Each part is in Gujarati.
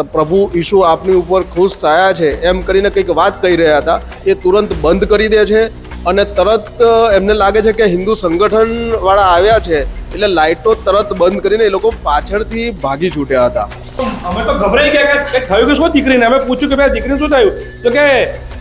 તો પ્રભુ ઈશુ આપની ઉપર ખુશ થયા છે. એમ કરીને કંઈક વાત કહી રહ્યા હતા. એ તુરંત બંધ કરી દે છે અને તરત એમને લાગે છે કે હિન્દુ સંગઠનવાળા આવ્યા છે. એટલે લાઇટો તરત બંધ કરીને એ લોકો પાછળથી ભાગી છૂટ્યા હતા. અમે તો ગભરાઈ ગયા કે થયું કે શું દીકરીને? અમે પૂછ્યું કે ભાઈ, દીકરીને શું થયું? તો કે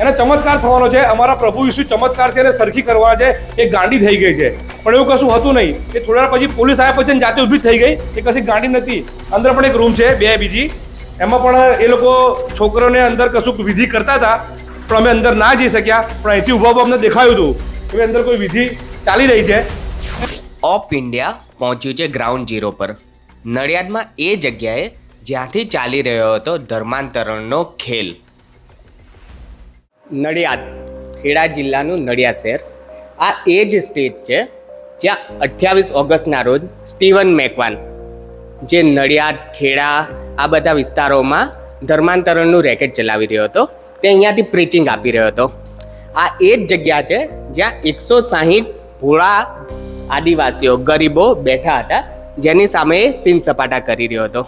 એને ચમત્કાર થવાનો છે. અમારા પ્રભુ ઈસુ ચમત્કારથી એને સરખી કરવા છે. એ ગાંડી થઈ ગઈ છે. પણ એવું કશું હતું નહીં. એ થોડા પછી પોલીસ આવ્યા પછી જાતે ઊભી થઈ ગઈ. એ કશી ગાંડી નથી અંદર પણ એક રૂમ છે, બે બીજી. એમાં પણ એ લોકો છોકરોને અંદર કશુંક વિધિ કરતા હતા પણ અમે અંદર ના જઈ શક્યા. પણ અહીંથી ઊભા ઊભા અમને દેખાયું હતું કે અંદર કોઈ વિધિ ચાલી રહી છે. ઓપ ઇન્ડિયા પહોંચ્યું છે ગ્રાઉન્ડ ઝીરો પર. નડિયાદમાં એ જગ્યાએ જ્યાંથી ચાલી રહ્યો હતો ધર્માંતરણનો ખેલ. નડિયાદ ખેડા જિલ્લાનું નડિયાદ શહેર. આ એ જ સ્ટેજ છે જ્યાં અઠ્યાવીસ ઓગસ્ટના રોજ સ્ટીવન મેકવાન જે નડિયાદ, ખેડા, આ બધા વિસ્તારોમાં ધર્માંતરણનું રેકેટ ચલાવી રહ્યો હતો. તે અહીંયાથી પ્રીચિંગ આપી રહ્યો હતો. આ એ જ જગ્યા છે જ્યાં એકસો સાહીઠ ભોળા આદિવાસીઓ, ગરીબો બેઠા હતા, જેની સામે સીન સપાટા કરી રહ્યો હતો.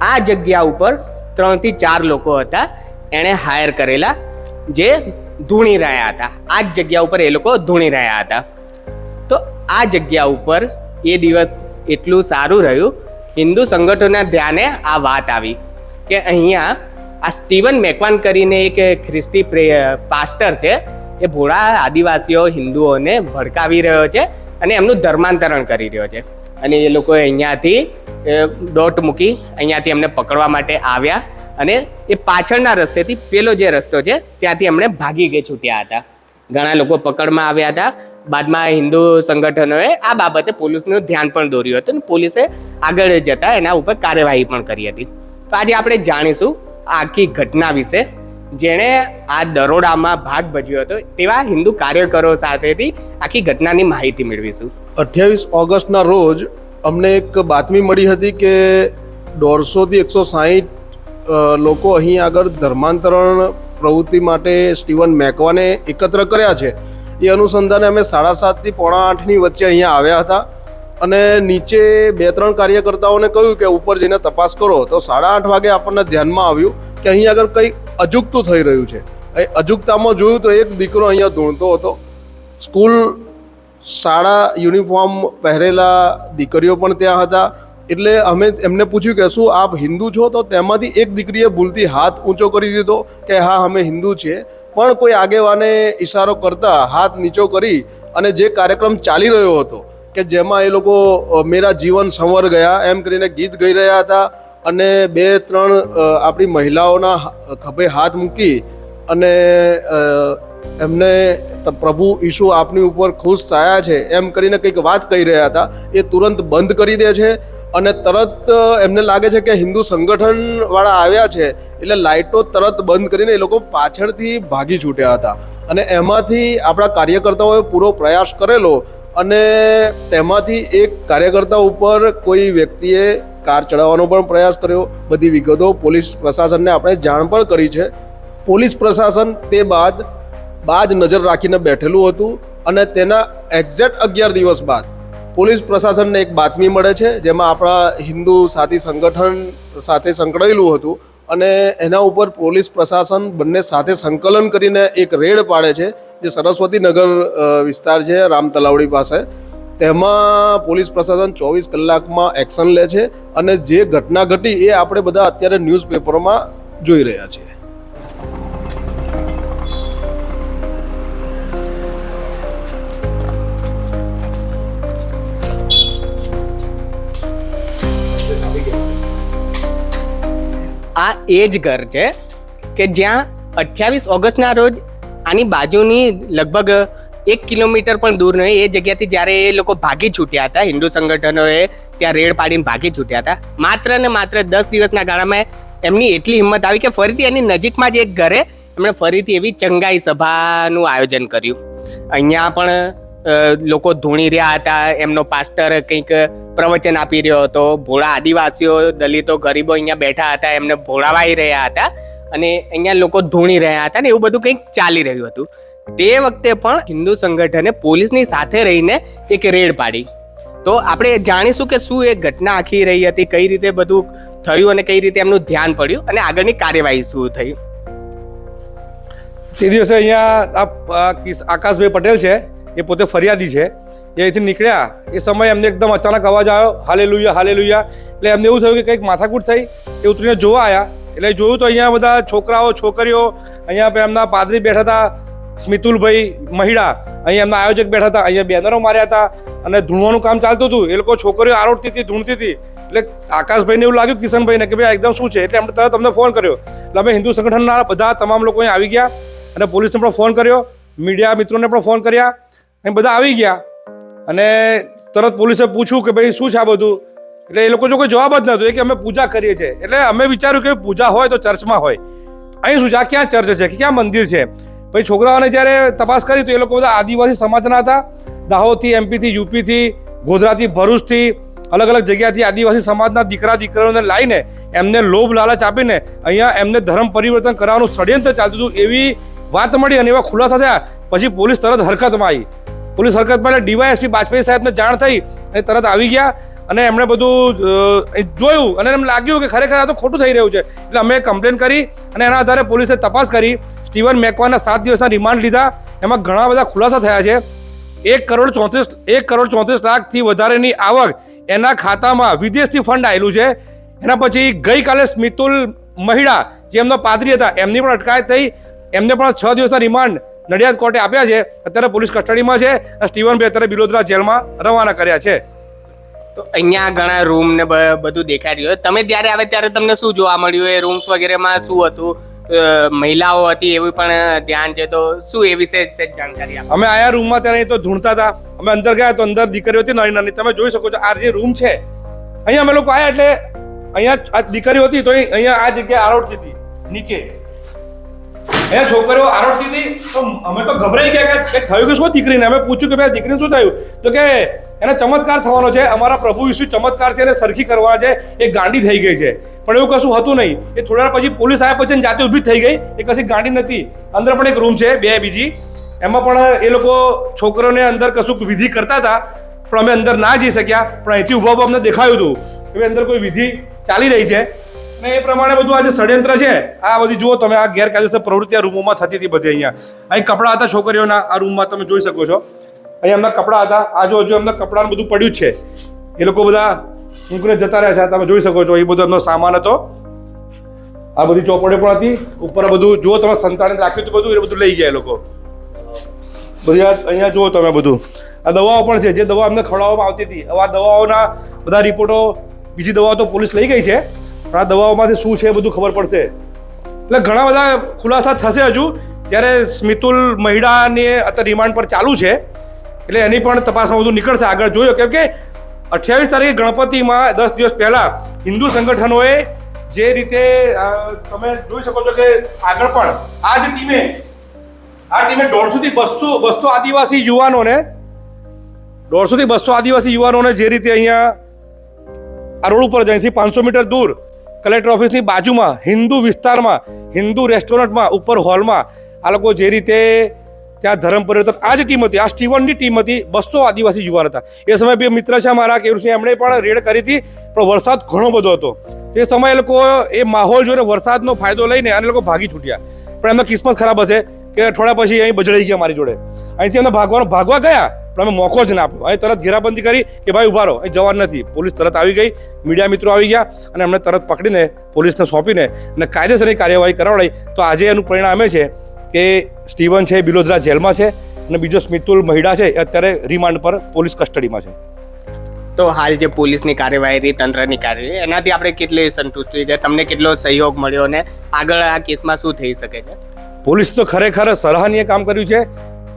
આ જગ્યા ઉપર ત્રણથી ચાર લોકો હતા. એણે હાયર કરેલા જે ધૂણી રહ્યા હતા. આ જ જગ્યા ઉપર એ લોકો ધૂણી રહ્યા હતા. તો આ જગ્યા ઉપર એ દિવસ એટલું સારું રહ્યું હિન્દુ સંગઠનના ધ્યાને આ વાત આવી કે અહીંયા આ સ્ટીવન મેકવાન કરીને એક ખ્રિસ્તી પ્રે- પાસ્ટર છે, એ ભોળા આદિવાસીઓ હિન્દુઓને ભડકાવી રહ્યો છે અને એમનું ધર્માંતરણ કરી રહ્યો છે. અને એ લોકોએ અહીંયાથી દોટ મૂકી અહીંયાથી એમને પકડવા માટે આવ્યા અને એ પાછળના રસ્તેથી પેલો જે રસ્તો છે, ત્યાંથી એમણે ભાગી ગઈ છૂટ્યા હતા. ઘણા લોકો પકડમાં આવ્યા હતા બાદમાં હિન્દુ સંગઠનોએ આ બાબતે પોલીસનું ધ્યાન પણ દોર્યું હતું અને પોલીસે આગળ જતા એના ઉપર કાર્યવાહી પણ કરી હતી. તો આજે આપણે જાણીશું આખી ઘટના વિશે. જેણે આ દરોડામાં ભાગ ભજવ્યો હતો તેવા હિન્દુ કાર્યકરો સાથેથી આખી ઘટનાની માહિતી મેળવીશું. અઠ્યાવીસ ઓગસ્ટના રોજ અમને એક બાતમી મળી હતી કે દોઢસોથી એકસો સાહીઠ લોકો અહીં આગળ ધર્માંતરણ પ્રવૃત્તિ માટે સ્ટીવન મેકવાને એકત્ર કર્યા છે. એ અનુસંધાને અમે સાડા સાતથી પોણા આઠની વચ્ચે અહીંયા આવ્યા હતા. અને નીચે બે ત્રણ કાર્યકર્તાઓને કહ્યું કે ઉપર જઈને તપાસ કરો. તો સાડા આઠ વાગે આપણને ધ્યાનમાં આવ્યું કે અહીં આગળ કંઈક અજુગતું થઈ રહ્યું છે. એ અજુગતામાં જોયું તો એક દીકરો અહીંયા ધૂણતો હતો. સ્કૂલ શાળા યુનિફોર્મ પહેરેલા દીકરીઓ પણ ત્યાં હતા. એટલે અમે એમને પૂછ્યું કે શું આપ હિન્દુ છો? તો તેમાંથી એક દીકરીએ ભૂલથી હાથ ઊંચો કરી દીધો કે હા, અમે હિન્દુ છીએ પણ કોઈ આગેવાને ઈશારો કરતા હાથ નીચો કરી અને જે કાર્યક્રમ ચાલી રહ્યો હતો, કે જેમાં એ લોકો મેરા જીવન સંવર ગયા, એમ કરીને ગીત ગાઈ રહ્યા હતા અને બે, ત્રણ આપણી મહિલાઓના ખભે હાથ મૂકી અને એમને પ્રભુ ઈશુ આપની ઉપર ખુશ થયા છે, એમ કરીને કંઈક વાત કહી રહ્યા હતા. એ તુરંત બંધ કરી દે છે અને તરત એમને લાગે છે કે હિન્દુ સંગઠન વાળા આવ્યા છે, એટલે લાઇટો તરત બંધ કરીને એ લોકો પાછળથી ભાગી છૂટ્યા હતા. અને એમાંથી આપણા કાર્યકર્તાઓએ પૂરો પ્રયાસ કરેલો અને તેમાંથી એક કાર્યકર્તા ઉપર કોઈ વ્યક્તિએ કાર ચડાવવાનો પણ પ્રયાસ કર્યો. બધી વિગતો પોલીસ પ્રશાસનને આપણે જાણ પણ કરી છે. પોલીસ પ્રશાસન તે બાદ, બાજ નજર રાખીને બેઠેલું હતું અને તેના એક્ઝેક્ટ અગિયાર દિવસ બાદ પોલીસ પ્રશાસનને એક બાતમી મળે છે, જેમાં આપણા હિન્દુ સાથી સંગઠન સાથે સંકળાયેલું હતું અને એના ઉપર પોલીસ પ્રશાસન બંને સાથે સંકલન કરીને એક રેડ પાડે છે, જે સરસ્વતી નગર વિસ્તાર છે રામ તલાવડી પાસે. તેમાં પોલીસ પ્રશાસન ચોવીસ કલાકમાં એક્શન લે છે અને જે ઘટના ઘટી એ આપણે બધા અત્યારે ન્યૂઝપેપરોમાં જોઈ રહ્યા છીએ. આ એ જ ઘર છે કે જ્યાં અઠ્યાવીસ ઓગસ્ટના રોજ આની બાજુની લગભગ એક કિલોમીટર પણ દૂર નહીં, એ જગ્યાથી જ્યારે એ લોકો ભાગી છૂટ્યા હતા, હિન્દુ સંગઠનોએ ત્યાં રેડ પાડીને ભાગી છૂટ્યા હતા. માત્ર ને માત્ર દસ દિવસના ગાળામાં એમની એટલી હિંમત આવી કે ફરીથી એની નજીકમાં જ એક ઘરે એમણે ફરીથી એવી ચંગાઈ સભાનું આયોજન કર્યું. અહીંયા પણ લોકો ધૂણી રહ્યા હતા, એમનો પાસ્ટર કંઈક પ્રવચન આપી રહ્યો હતો. ભોળા આદિવાસીઓ, દલિતો, ગરીબો અહીંયા બેઠા હતા, એમને ભોળાવાઈ રહ્યા હતા અને અહીંયા લોકો ધૂણી રહ્યા હતા ને એવું બધું કંઈક ચાલી રહ્યું હતું. તે વખતે પણ હિન્દુ સંગઠને પોલીસની સાથે રહીને એક રેડ પાડી. તો આપણે જાણીશું કે શું એ ઘટના આખી રહી હતી, કઈ રીતે બધું થયું અને કઈ રીતે એમનું ધ્યાન પડ્યું અને આગળની કાર્યવાહી શું થઈ. તે દિવસે અહીંયા આકાશભાઈ પટેલ છે. એ પોતે ફરિયાદી છે. એ અહીંથી નીકળ્યા. એ સમયે એમને એકદમ અચાનક અવાજ આવ્યો હાલે લુયા હાલે લુયા એટલે એમને એવું થયું કે કંઈક માથાકૂટ થઈ. એ ઉતરીને જોવા આવ્યા એટલે જોયું તો અહીંયા બધા છોકરાઓ, છોકરીઓ, અહીંયા એમના પાદરી બેઠા હતા, સ્મિતુલભાઈ મહિડા. અહીંયા એમના આયોજક બેઠા હતા, અહીંયા બેનરો માર્યા હતા અને ધૂણવાનું કામ ચાલતું હતું. એ લોકો છોકરીઓ આરોટતી હતી, ધૂણતી હતી. એટલે આકાશભાઈને એવું લાગ્યું, કિશનભાઈને, કે ભાઈ એકદમ શું છે? એટલે એમને તરત અમને ફોન કર્યો. એટલે અમે હિન્દુ સંગઠનના બધા તમામ લોકો અહીંયા આવી ગયા અને પોલીસને પણ ફોન કર્યો. મીડિયા મિત્રોને પણ ફોન કર્યા. અને બધા આવી ગયા. અને તરત પોલીસે પૂછ્યું કે ભાઈ શું છે આ બધું? એટલે એ લોકો જો કોઈ જવાબ જ નહોતું એ કે અમે પૂજા કરીએ છીએ. એટલે અમે વિચાર્યું કે પૂજા હોય તો ચર્ચમાં હોય. અહીં શું છે? ક્યાં ચર્ચ છે? કે ક્યાં મંદિર છે? પછી છોકરાઓને જ્યારે તપાસ કરી તો એ લોકો બધા આદિવાસી સમાજના હતા. દાહોદથી, એમપીથી, યુપીથી, ગોધરાથી, ભરૂચથી અલગ અલગ જગ્યાથી આદિવાસી સમાજના દીકરા દીકરાઓને લાવીને એમને લોભ લાલચ આપીને અહીંયા એમને ધર્મ પરિવર્તન કરવાનું ષડયંત્ર ચાલતું હતું એવી વાત મળી અને એવા ખુલાસા થયા. પછી પોલીસ તરત હરકતમાં આવી. પોલીસ હરકતમાં એટલે ડીવાયએસપી બાજપેયી સાહેબને જાણ થઈ અને તરત આવી ગયા અને એમણે બધું જોયું અને એમ લાગ્યું કે ખરેખર આ તો ખોટું થઈ રહ્યું છે. એટલે અમે કમ્પ્લેન કરી અને એના આધારે પોલીસે તપાસ કરી. સ્ટીવન મેકવાના સાત દિવસના રિમાન્ડ લીધા. એમાં ઘણા બધા ખુલાસા થયા છે. એક કરોડ ચોત્રીસ, એક કરોડ ચોત્રીસ લાખથી વધારેની આવક એના ખાતામાં વિદેશથી ફંડ આવેલું છે. એના પછી ગઈકાલે સ્મિતુલ મહિડા, જે એમના પાદરી હતા, એમની પણ અટકાયત થઈ. એમને પણ છ દિવસના રિમાન્ડ નડિયાદ કોર્ટે આપ્યા છે. અત્યારે પોલીસ કસ્ટડીમાં છે સ્ટીવન સ્ટીવનભાઈ અત્યારે બિલોદરા જેલમાં રવાના કર્યા છે. તો અહીંયા ઘણા રૂમ ને બધું દેખાઈ રહ્યું. તમે જ્યારે આવે ત્યારે તમને શું જોવા મળ્યું? એ રૂમ્સ વગેરેમાં શું હતું? મહિલાઓ હતી એવું પણ ધ્યાન છે. તો શું એ વિશે જાણકારી અમે આયા રૂમમાં ત્યારે તો ધૂણતા હતા. અમે અંદર ગયા તો અંદર દીકરીઓ હતી નાની નાની. તમે જોઈ શકો છો આ જે રૂમ છે. અહીંયા અમે લોકો આવ્યા એટલે અહીંયા આ દીકરીઓ હતી તો અહીં- અહીંયા આ જગ્યાએ આરોટતી હતી નીચે. અહીંયા છોકરીઓ આરોટતી હતી. તો અમે તો ગભરાઈ ગયા કે થયું કે શું દીકરીને? અમે પૂછ્યું કે ભાઈ દીકરીને શું થયું? તો કે એને ચમત્કાર થવાનો છે. અમારા પ્રભુ ઈસુ ચમત્કારથી એને સરખી કરવાના છે. એ ગાંડી થઈ ગઈ છે. પણ એવું કશું હતું નહીં. એ થોડા પછી પોલીસ આવ્યા પછી જાતે ઊભી થઈ ગઈ. એ કશી ગાંડી નથી અંદર પણ એક રૂમ છે, બે બીજી. એમાં પણ એ લોકો છોકરોને અંદર કશુંક વિધિ કરતા હતા. પણ અમે અંદર ના જઈ શક્યા. પણ અહીંથી ઊભા ઊભા અમને દેખાયું હતું. કે અંદર કોઈ વિધિ ચાલી રહી છે. અને એ પ્રમાણે બધું આ જે ષડયંત્ર છે. આ બધી જુઓ તમે, આ ગેરકાયદેસર પ્રવૃત્તિ આ રૂમોમાં થતી હતી બધી અહીંયા. અહીં કપડાં હતા છોકરીઓના, આ રૂમમાં તમે જોઈ શકો છો. અહીંયા એમના કપડાં હતા. આજુ હજુ એમના કપડાનું બધું પડ્યું જ છે. એ લોકો બધા ઊંઘને જતા રહ્યા છે. તમે જોઈ શકો છો, એ બધો એમનો સામાન હતો. આ બધી ચોપડીઓ પણ હતી. ઉપર આ બધું, જુઓ તમે, સંતાડીને રાખ્યું હતું બધું, એ બધું લઈ ગયા એ લોકો. બધી અહીંયા જુઓ તમે બધું. આ દવાઓ પણ છે. જે દવા અમને ખવડાવવામાં આવતી હતી. હવે આ દવાઓના બધા રિપોર્ટો, બીજી દવાઓ તો પોલીસ લઈ ગઈ છે. આ દવાઓમાંથી શું છે બધું ખબર પડશે. એટલે ઘણા બધા ખુલાસા થશે હજુ, જ્યારે સ્મિતુલ મહિડાની અત્યારે રિમાન્ડ પર ચાલુ છે. એટલે એની પણ તપાસમાં બધું નીકળશે. આગળ જોયો કેમ કે અઠ્યાવીસ તારીખે ગણપતિમાં દસ દિવસ પહેલાં હિન્દુ સંગઠનોએ જે રીતે તમે જોઈ શકો છો કે આગળ પણ આ જ ટીમે, આ ટીમે દોઢસોથી બસો બસો આદિવાસી યુવાનોને, દોઢસોથી બસો આદિવાસી યુવાનોને જે રીતે અહીંયા આ રોડ ઉપર અહીંથી પાંચસો મીટર દૂર કલેક્ટર ઓફિસની બાજુમાં, હિન્દુ વિસ્તારમાં, હિન્દુ રેસ્ટોરન્ટમાં, ઉપર હોલમાં, આ લોકો જે રીતે ત્યાં ધર્મ પરિવર્તન આ જ ટીમ હતી, આ સ્ટીવનની ટીમ હતી, બસો આદિવાસી યુવાન હતા. એ સમયે બે મિત્ર છે અમારા છે, એમણે પણ રેડ કરી હતી, પણ વરસાદ ઘણો બધો હતો. તે સમયે એ લોકો એ માહોલ જોઈને વરસાદનો ફાયદો લઈને અને લોકો ભાગી છૂટ્યા. પણ એમનો કિસ્મત ખરાબ હશે કે અઠવાડિયા પછી અહીં બજડાઈ ગયા મારી જોડે. અહીંથી એમને ભાગવાનો, ભાગવા ગયા પણ અમે મોકો જ ના આપ્યો. અહીં તરત ઘેરાબંધી કરી કે ભાઈ ઊભા રહો. અહીં જવાનું નથી. પોલીસ તરત આવી ગઈ. મીડિયા મિત્રો આવી ગયા અને અમને તરત પકડીને પોલીસને સોંપીને અને કાયદેસરની કાર્યવાહી કરાવડાઈ. તો આજે એનું પરિણામ છે કે સ્ટીવન છે બિલોદરા જેલમાં છે અને બીજો સ્મિતુલ મહિડા છે અત્યારે રિમાન્ડ પર પોલીસ કસ્ટડીમાં છે. તો હાલ જે પોલીસની કાર્યવાહી તંત્રની કાર્યવાહી એનાથી આપણે કેટલી સંતુષ્ટિ છે? તમને કેટલો સહયોગ મળ્યો અને આગળ આ કેસમાં શું થઈ શકે છે? પોલીસ તો ખરેખર સરાહનીય કામ કર્યું છે.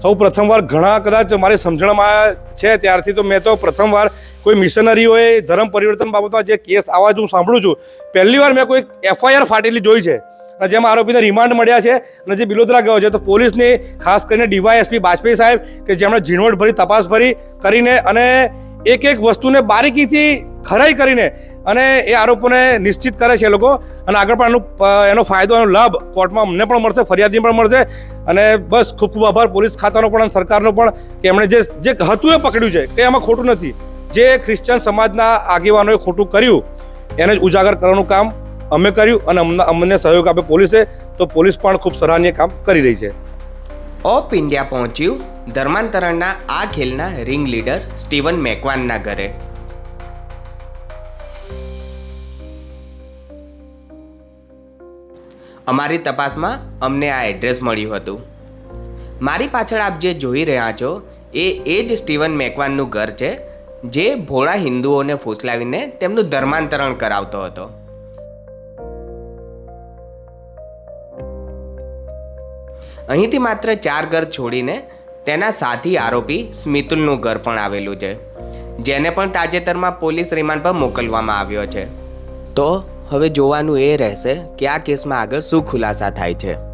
સૌ પ્રથમવાર ઘણા કદાચ મારે સમજણમાં છે, ત્યારથી તો મેં તો પ્રથમવાર કોઈ મિશનરીઓએ ધર્મ પરિવર્તન બાબતમાં જે કેસ આવા જ હું સાંભળું છું, પહેલી વાર મેં કોઈ એફઆઈઆર ફાટેલી જોઈ છે. અને જેમાં આરોપીને રિમાન્ડ મળ્યા છે અને જે બિલોદરા ગયો છે, તો પોલીસની ખાસ કરીને ડીવાયએસપી બાજપેયી સાહેબ કે જેમણે ઝીણવટભરી તપાસ ભરી કરીને અને એક એક વસ્તુને બારીકીથી ખરાઈ કરીને અને એ આરોપોને નિશ્ચિત કરે છે એ લોકો. અને આગળ પણ એનું એનો ફાયદો, એનો લાભ કોર્ટમાં અમને પણ મળશે ફરિયાદી પણ મળશે. અને બસ ખૂબ ખૂબ આભાર, પોલીસ ખાતાનો પણ સરકારનો પણ, કે એમણે જે જે હતું એ પકડ્યું છે, કે એમાં ખોટું નથી. જે ખ્રિશ્ચન સમાજના આગેવાનોએ ખોટું કર્યું, એને જ ઉજાગર કરવાનું કામ અમે કર્યું અને અમને અમને સહયોગ આપે પોલીસે, તો પોલીસ પણ ખૂબ સરાહનીય કામ કરી રહી છે. ઓફ ઇન્ડિયા પહોંચ્યું ધર્માંતરણના આ ખેલના રિંગ લીડર સ્ટીવન મેકવાનના ઘરે. અમારી તપાસમાં અમને આ એડ્રેસ મળ્યું હતું. મારી પાછળ આપ જે જોઈ રહ્યા છો, એ એ જ સ્ટીવન મેકવાનનું ઘર છે, જે ભોળા હિન્દુઓને ફૂસલાવીને તેમનું ધર્માંતરણ કરાવતો હતો. અહીંથી માત્ર ચાર ઘર છોડીને તેના સાથી આરોપી સ્મિતુલનું ઘર પણ આવેલું છે, જેને પણ તાજેતરમાં પોલીસ રિમાન્ડ પર મોકલવામાં આવ્યો છે. તો હવે જોવાનું એ રહેશે કે આ કેસમાં આગળ શું ખુલાસા થાય છે.